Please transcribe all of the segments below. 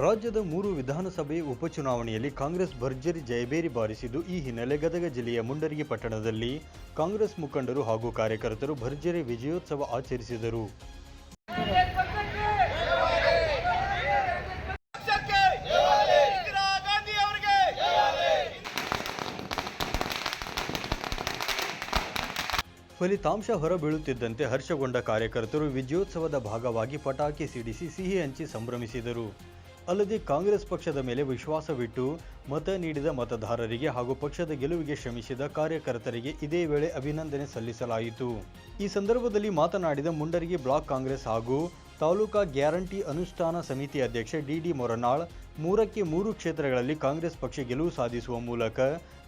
ರಾಜ್ಯದ ಮೂರು ವಿಧಾನಸಭೆ ಉಪಚುನಾವಣೆಯಲ್ಲಿ ಕಾಂಗ್ರೆಸ್ ಭರ್ಜರಿ ಜಯಬೇರಿ ಬಾರಿಸಿದ್ದು, ಈ ಹಿನ್ನೆಲೆ ಗದಗ ಜಿಲ್ಲೆಯ ಮುಂಡರಗಿ ಪಟ್ಟಣದಲ್ಲಿ ಕಾಂಗ್ರೆಸ್ ಮುಖಂಡರು ಹಾಗೂ ಕಾರ್ಯಕರ್ತರು ಭರ್ಜರಿ ವಿಜಯೋತ್ಸವ ಆಚರಿಸಿದರು. ಫಲಿತಾಂಶ ಹೊರಬೀಳುತ್ತಿದ್ದಂತೆ ಹರ್ಷಗೊಂಡ ಕಾರ್ಯಕರ್ತರು ವಿಜಯೋತ್ಸವದ ಭಾಗವಾಗಿ ಪಟಾಕಿ ಸಿಡಿಸಿ ಸಿಹಿ ಹಂಚಿ ಸಂಭ್ರಮಿಸಿದರು. ಅಲ್ಲದೆ ಕಾಂಗ್ರೆಸ್ ಪಕ್ಷದ ಮೇಲೆ ವಿಶ್ವಾಸವಿಟ್ಟು ಮತ ನೀಡಿದ ಮತದಾರರಿಗೆ ಹಾಗೂ ಪಕ್ಷದ ಗೆಲುವಿಗೆ ಶ್ರಮಿಸಿದ ಕಾರ್ಯಕರ್ತರಿಗೆ ಇದೇ ವೇಳೆ ಅಭಿನಂದನೆ ಸಲ್ಲಿಸಲಾಯಿತು. ಈ ಸಂದರ್ಭದಲ್ಲಿ ಮಾತನಾಡಿದ ಮುಂಡರಿಗೆ ಬ್ಲಾಕ್ ಕಾಂಗ್ರೆಸ್ ಹಾಗೂ ತಾಲೂಕಾ ಗ್ಯಾರಂಟಿ ಅನುಷ್ಠಾನ ಸಮಿತಿ ಅಧ್ಯಕ್ಷ ಡಿಡಿ ಮೊರನಾಳ್ ಮೂರಕ್ಕೆ ಮೂರು ಕ್ಷೇತ್ರಗಳಲ್ಲಿ ಕಾಂಗ್ರೆಸ್ ಪಕ್ಷ ಗೆಲುವು ಸಾಧಿಸುವ ಮೂಲಕ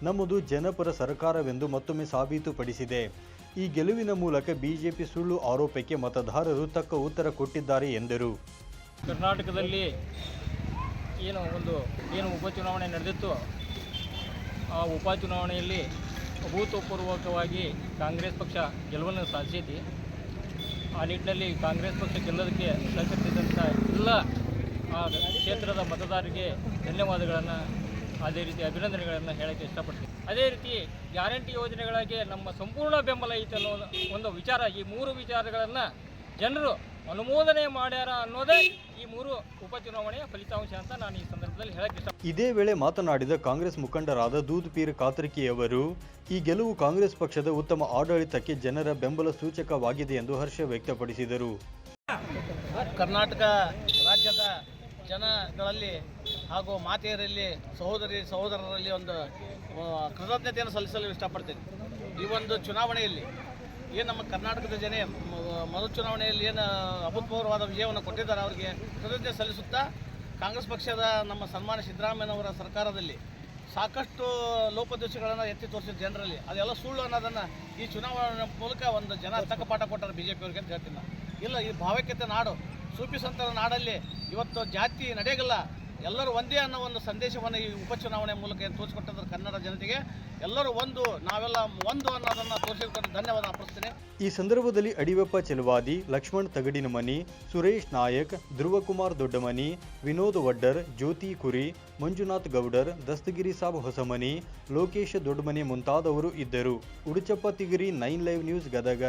ನಮ್ಮದು ಜನಪರ ಸರ್ಕಾರವೆಂದು ಮತ್ತೊಮ್ಮೆ ಸಾಬೀತುಪಡಿಸಿದೆ. ಈ ಗೆಲುವಿನ ಮೂಲಕ ಬಿಜೆಪಿ ಸುಳ್ಳು ಆರೋಪಕ್ಕೆ ಮತದಾರರು ತಕ್ಕ ಉತ್ತರ ಕೊಟ್ಟಿದ್ದಾರೆ ಎಂದರು. ಕರ್ನಾಟಕದಲ್ಲಿ ಏನು ಒಂದು ಏನು ಉಪಚುನಾವಣೆ ನಡೆದಿತ್ತು ಆ ಉಪಚುನಾವಣೆಯಲ್ಲಿ ಅಭೂತಪೂರ್ವಕವಾಗಿ ಕಾಂಗ್ರೆಸ್ ಪಕ್ಷ ಗೆಲುವನ್ನು ಸಾಧಿಸಿದೆ. ಆ ನಿಟ್ಟಿನಲ್ಲಿ ಕಾಂಗ್ರೆಸ್ ಪಕ್ಷ ಗೆಲ್ಲೋದಕ್ಕೆ ಸಹಕರಿಸಿದಂಥ ಎಲ್ಲ ಆ ಕ್ಷೇತ್ರದ ಮತದಾರರಿಗೆ ಧನ್ಯವಾದಗಳನ್ನು, ಅದೇ ರೀತಿ ಅಭಿನಂದನೆಗಳನ್ನು ಹೇಳೋಕ್ಕೆ ಇಷ್ಟಪಡ್ತೀನಿ. ಅದೇ ರೀತಿ ಗ್ಯಾರಂಟಿ ಯೋಜನೆಗಳಿಗೆ ನಮ್ಮ ಸಂಪೂರ್ಣ ಬೆಂಬಲ ಐತೆ ಅನ್ನೋ ಒಂದು ವಿಚಾರ, ಈ ಮೂರು ವಿಚಾರಗಳನ್ನು ಜನರು ಅನುಮೋದನೆ ಮಾಡ್ಯಾರ ಅನ್ನೋದೇ ಮೂರು ಉಪಚುನಾವಣೆಯ ಫಲಿತಾಂಶ ಅಂತ ನಾನು ಈ ಸಂದರ್ಭದಲ್ಲಿ ಹೇಳಕ್ಕೆ ಇಷ್ಟ ಇದೇ ವೇಳೆ ಮಾತನಾಡಿದ ಕಾಂಗ್ರೆಸ್ ಮುಖಂಡರಾದ ದೂದ್ ಪೀರ್ ಕಾತರ್ಕಿಯವರು ಈ ಗೆಲುವು ಕಾಂಗ್ರೆಸ್ ಪಕ್ಷದ ಉತ್ತಮ ಆಡಳಿತಕ್ಕೆ ಜನರ ಬೆಂಬಲ ಸೂಚಕವಾಗಿದೆ ಎಂದು ಹರ್ಷ ವ್ಯಕ್ತಪಡಿಸಿದರು. ಕರ್ನಾಟಕ ರಾಜ್ಯದ ಜನಗಳಲ್ಲಿ ಹಾಗೂ ಮಾತೆಯರಲ್ಲಿ ಸಹೋದರಿ ಸಹೋದರರಲ್ಲಿ ಒಂದು ಕೃತಜ್ಞತೆಯನ್ನು ಸಲ್ಲಿಸಲು ಇಷ್ಟಪಡ್ತೀನಿ. ಈ ಒಂದು ಚುನಾವಣೆಯಲ್ಲಿ ಏನು ನಮ್ಮ ಕರ್ನಾಟಕದ ಜನ ಮರು ಚುನಾವಣೆಯಲ್ಲಿ ಏನು ಅಭೂತಪೂರ್ವವಾದ ವಿಜಯವನ್ನು ಕೊಟ್ಟಿದ್ದಾರೆ ಅವರಿಗೆ ಕೃತಜ್ಞತೆ ಸಲ್ಲಿಸುತ್ತಾ ಕಾಂಗ್ರೆಸ್ ಪಕ್ಷದ ನಮ್ಮ ಸನ್ಮಾನ ಸಿದ್ದರಾಮಯ್ಯನವರ ಸರ್ಕಾರದಲ್ಲಿ ಸಾಕಷ್ಟು ಲೋಪದೋಷಗಳನ್ನು ಎತ್ತಿ ತೋರಿಸಿದ ಜನರಲ್ಲಿ, ಅದೆಲ್ಲ ಸುಳ್ಳು ಅನ್ನೋದನ್ನು ಈ ಚುನಾವಣೆ ಮೂಲಕ ಒಂದು ಜನ ತಕ್ಕ ಪಾಠ ಕೊಟ್ಟಾರೆ ಬಿ ಜೆ ಪಿಯವ್ರಿಗೆ ಅಂತ ಹೇಳ್ತೀನಿ ಇಲ್ಲ, ಈ ಭಾವೈಕ್ಯತೆ ನಾಡು ಸೂಫಿ ಸಂತರ ನಾಡಲ್ಲಿ ಇವತ್ತು ಜಾತಿ ನಡೆಯಲ್ಲ ಎಲ್ಲರೂ ಒಂದೇ ಅನ್ನೋ ಒಂದು ಸಂದೇಶವನ್ನು ಈ ಉಪಚುನಾವಣೆ ಮೂಲಕ ಏನು ತೋರಿಸಿಕೊಟ್ಟಿದ್ದಾರೆ ಕನ್ನಡ ಜನತೆಗೆ. ಎಲ್ಲರೂ ಒಂದು, ನಾವೆಲ್ಲ ಒಂದು ಅನ್ನೋದನ್ನು ತೋರಿಸಿಕೊಟ್ಟು ಧನ್ಯವಾದ ಅರ್ಪಿಸ್ತೀನಿ. ಈ ಸಂದರ್ಭದಲ್ಲಿ ಅಡಿವೆಪ್ಪ ಚೆಲುವಾದಿ, ಲಕ್ಷ್ಮಣ್ ತಗಡಿನಮನಿ ಸುರೇಶ್ ನಾಯಕ್, ಧ್ರುವಕುಮಾರ್ ದೊಡ್ಡಮನಿ, ವಿನೋದ್ ವಡ್ಡರ್, ಜ್ಯೋತಿ ಕುರಿ, ಮಂಜುನಾಥ್ ಗೌಡರ್, ದಸ್ತಗಿರಿ ಸಾಬ್ ಹೊಸಮನಿ, ಲೋಕೇಶ್ ದೊಡ್ಡಮನಿ ಮುಂತಾದವರು ಇದ್ದರು. Uduchappa Tigiri nine live news Gadag.